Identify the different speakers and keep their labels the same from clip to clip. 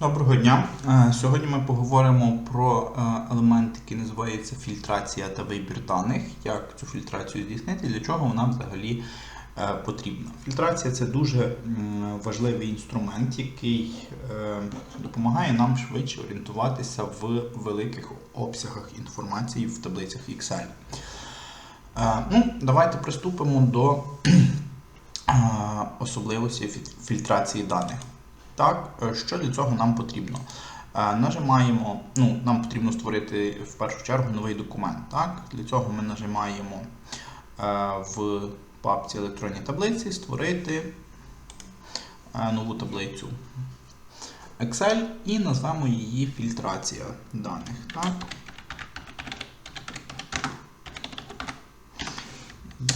Speaker 1: Доброго дня. Е, Сьогодні ми поговоримо про е, елемент, який називається фільтрація та вибір даних, як цю фільтрацію здійснити, для чого вона взагалі е, потрібна. Фільтрація це дуже важливий інструмент, який допомагає нам швидше орієнтуватися в великих обсягах інформації в таблицях Excel. Ну, давайте приступимо до особливості фільтрації даних. Так, е, що для цього нам потрібно? Е, Нажимаємо, ну, нам потрібно створити в першу чергу новий документ. Так? Для цього ми нажимаємо е, в папці електронні таблиці створити нову таблицю Excel і назвемо її фільтрація даних. Так?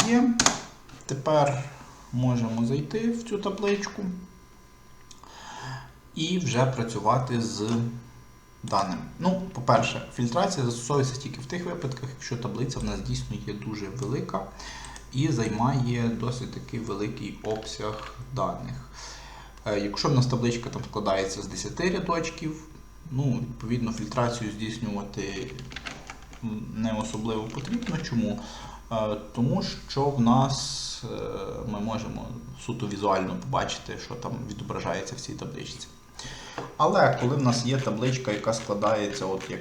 Speaker 1: Є. Тепер можемо зайти в цю табличку і вже працювати з даними. Ну, по-перше, фільтрація застосовується тільки в тих випадках, якщо таблиця в нас дійсно є дуже велика і займає досить такий великий обсяг даних. Е, Якщо в нас табличка там складається з 10 рядочків, ну, відповідно, фільтрацію здійснювати не особливо потрібно. Чому? Е, Тому що в нас е, ми можемо суто візуально побачити, що там відображається в цій табличці. Але коли в нас є табличка, яка складається, от як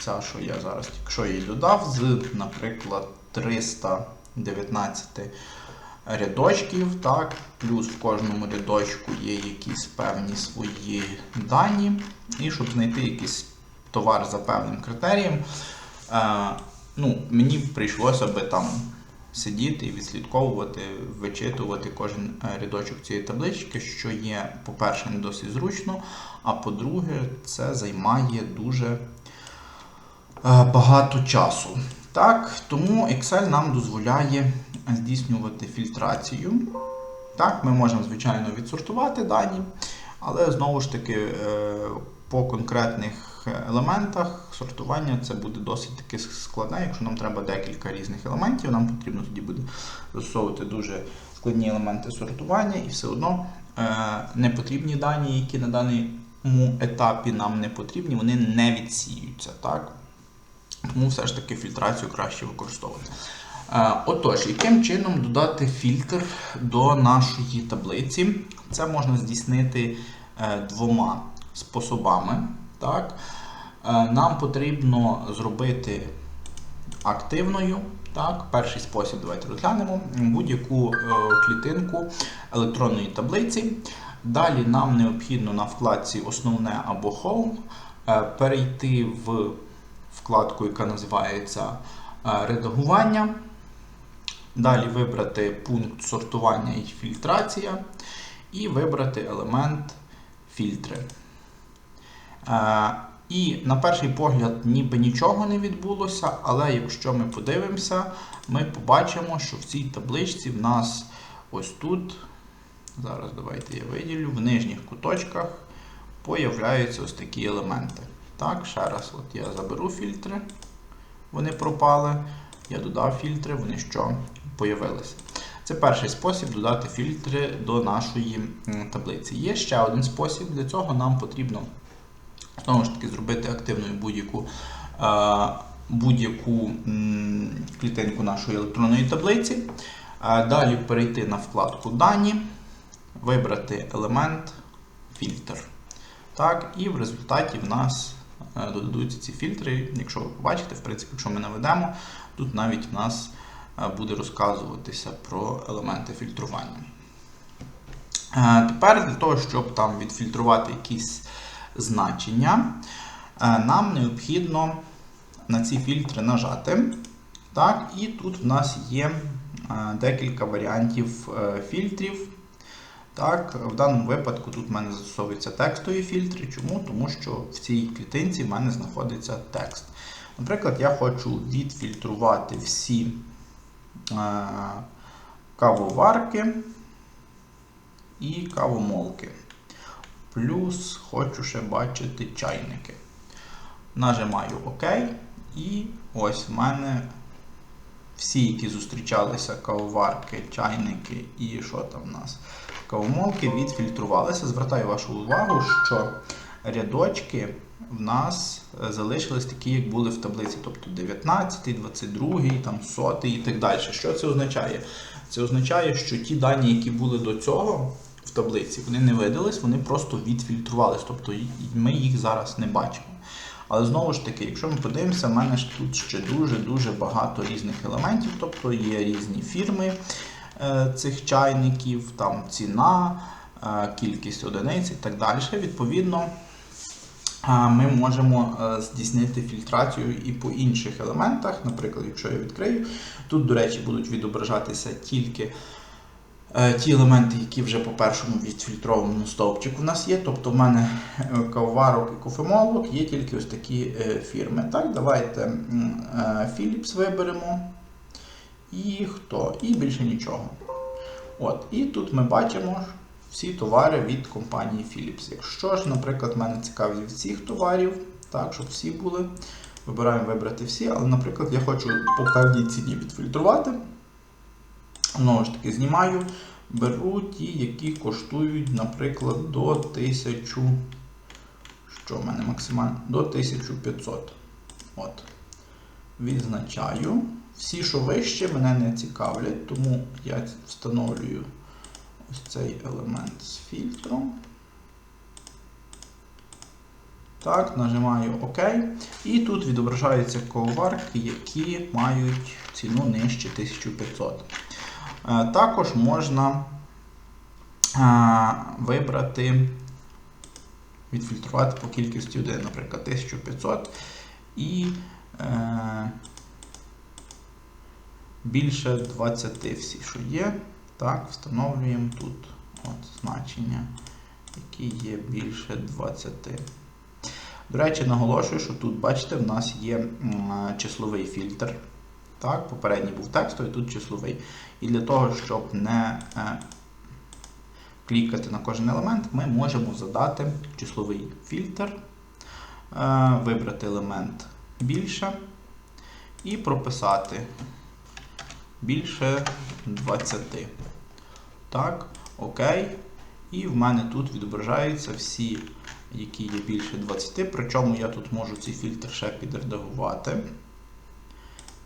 Speaker 1: ця, що я зараз тільки що її додав, з, наприклад, 319 рядочків, так, плюс в кожному рядочку є якісь певні свої дані, і щоб знайти якийсь товар за певним критерієм, е, ну, мені прийшлося би там сидіти і відслідковувати, вичитувати кожен е, рядочок цієї таблички, що є, по-перше, не досить зручно, а по-друге, це займає дуже е, багато часу. Так, тому Excel нам дозволяє здійснювати фільтрацію. Так, ми можемо, звичайно, відсортувати дані, але знову ж таки е, по конкретних елементах сортування це буде досить таки складне. Якщо нам треба декілька різних елементів, нам потрібно тоді буде застосовувати дуже складні елементи сортування, і все одно е, непотрібні дані, які на даному етапі нам не потрібні, вони не відсіються. Так? Тому все ж таки фільтрацію краще використовувати. Е, Отож, яким чином додати фільтр до нашої таблиці? Це можна здійснити е, двома способами. Так? Е, Нам потрібно зробити активною. Так, перший спосіб, давайте розглянемо будь-яку е, клітинку електронної таблиці. Далі нам необхідно на вкладці Основне або Home е, перейти в вкладку, яка називається Редагування. Далі вибрати пункт сортування і фільтрація, і вибрати елемент фільтри. Е, І на перший погляд ніби нічого не відбулося, але якщо ми подивимося, ми побачимо, що в цій табличці в нас ось тут, зараз давайте я виділю, в нижніх куточках появляються ось такі елементи. Так, ще раз, от я заберу фільтри, вони пропали. Я додав фільтри, вони що? Появилися. Це перший спосіб додати фільтри до нашої таблиці. Є ще один спосіб. Для цього нам потрібно знову ж таки зробити активною будь-яку е, будь-яку клітинку нашої електронної таблиці. Е, Далі перейти на вкладку Дані, вибрати елемент фільтр. Так, і в результаті в нас е, додадуться ці фільтри. Якщо ви побачите, в принципі, якщо ми наведемо, тут навіть в нас буде розказуватися про елементи фільтрування. Тепер для того, щоб там відфільтрувати якісь значення, е, нам необхідно на ці фільтри нажати. Так, І тут в нас є е, декілька варіантів е, фільтрів. Так, В даному випадку тут в мене застосовуються текстові фільтри. Чому? Тому що в цій клітинці в мене знаходиться текст. Наприклад, я хочу відфільтрувати всі кавоварки і кавомолки. Плюс хочу ще бачити чайники. Нажимаю ОК. І ось в мене всі, які зустрічалися кавоварки, чайники і що там в нас? Кавомолки відфільтрувалися. Звертаю вашу увагу, що рядочки в нас е, залишились такі, як були в таблиці, тобто 19, 22, там 100 і так далі. Що це означає? Це означає, що ті дані, які були до цього в таблиці, вони не видались, вони просто відфільтрувались, тобто ми їх зараз не бачимо. Але знову ж таки, якщо ми подивимося, в мене ж тут ще дуже-дуже багато різних елементів, тобто є різні фірми е, цих чайників, там ціна, е, кількість одиниць і так далі. Відповідно, ми можемо е, здійснити фільтрацію і по інших елементах. Наприклад, якщо я відкрию, тут, до речі, будуть відображатися тільки е, ті елементи, які вже по першому відфільтрованому стовпчику в нас є. Тобто в мене е, кавоварок і кофемолок є тільки ось такі е, фірми. Так, давайте е, Philips виберемо. І хто? І більше нічого. От, і тут ми бачимо всі товари від компанії Philips. Якщо ж, наприклад, мене цікавить всіх товарів, так, щоб всі були, вибираємо вибрати всі, але, наприклад, я хочу по певній ціні відфільтрувати. Знову ж таки, знімаю, беру ті, які коштують, наприклад, до 1000. Що в мене максимально? До 1500. От. Відзначаю. Всі, що вище, мене не цікавлять, тому я встановлюю ось цей елемент з фільтром. Так, нажимаю ОК. І тут відображаються коварки, які мають ціну нижче 1500. Е, Також можна е, вибрати, відфільтрувати по кількості один, наприклад, 1500 і е, більше 20 всі, що є. Так, встановлюємо тут от, значення, які є більше 20. До речі, наголошую, що тут, бачите, в нас є числовий фільтр. Так, попередній був текстовий, тут числовий. І для того, щоб не е, клікати на кожен елемент, ми можемо задати числовий фільтр, е, вибрати елемент більше і прописати більше 20. Так, окей. І в мене тут відображаються всі, які є більше 20. Причому я тут можу цей фільтр ще підредагувати.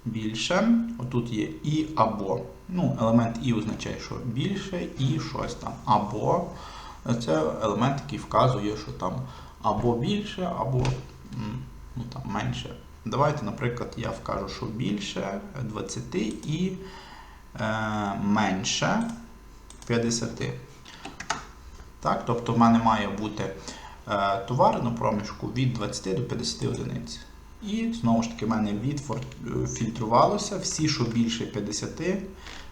Speaker 1: Більше. Отут є і або. Ну, елемент і означає, що більше, і щось там. Або. Це елемент, який вказує, що там або більше, або ну, там, менше. Давайте, наприклад, я вкажу, що більше 20 і е, менше 50. Так, тобто в мене має бути е, товар на проміжку від 20 до 50 одиниць. І знову ж таки, в мене відфільтрувалося, всі, що більше 50,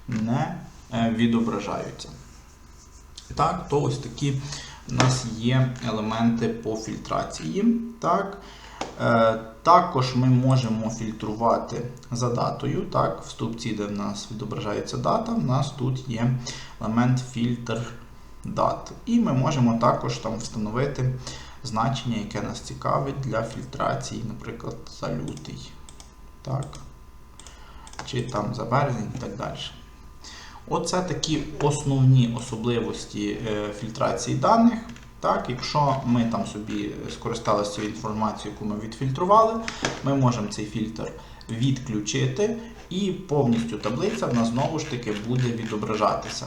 Speaker 1: не е, відображаються. Так, то ось такі у нас є елементи по фільтрації. Так. Е, Також ми можемо фільтрувати за датою. Так, В стовпці, де в нас відображається дата, в нас тут є елемент фільтр дат. І ми можемо також там встановити значення, яке нас цікавить для фільтрації, наприклад, за лютий. Так. Чи там за березень і так далі. Оце такі основні особливості е, фільтрації даних. Так, якщо ми там собі скористалися цією інформацією, яку ми відфільтрували, ми можемо цей фільтр відключити, і повністю таблиця в нас знову ж таки буде відображатися.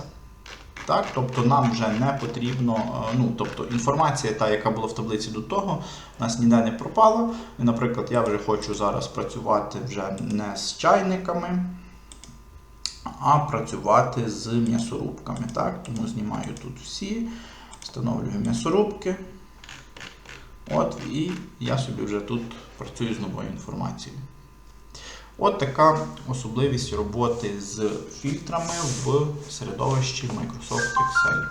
Speaker 1: Так, тобто нам вже не потрібно, е, ну тобто інформація, та, яка була в таблиці до того, у нас ніде не пропала. І, наприклад, я вже хочу зараз працювати вже не з чайниками, а працювати з м'ясорубками. Так? Тому знімаю тут всі, встановлюю м'ясорубки. От, І я собі вже тут працюю з новою інформацією. От така особливість роботи з фільтрами в середовищі Microsoft Excel.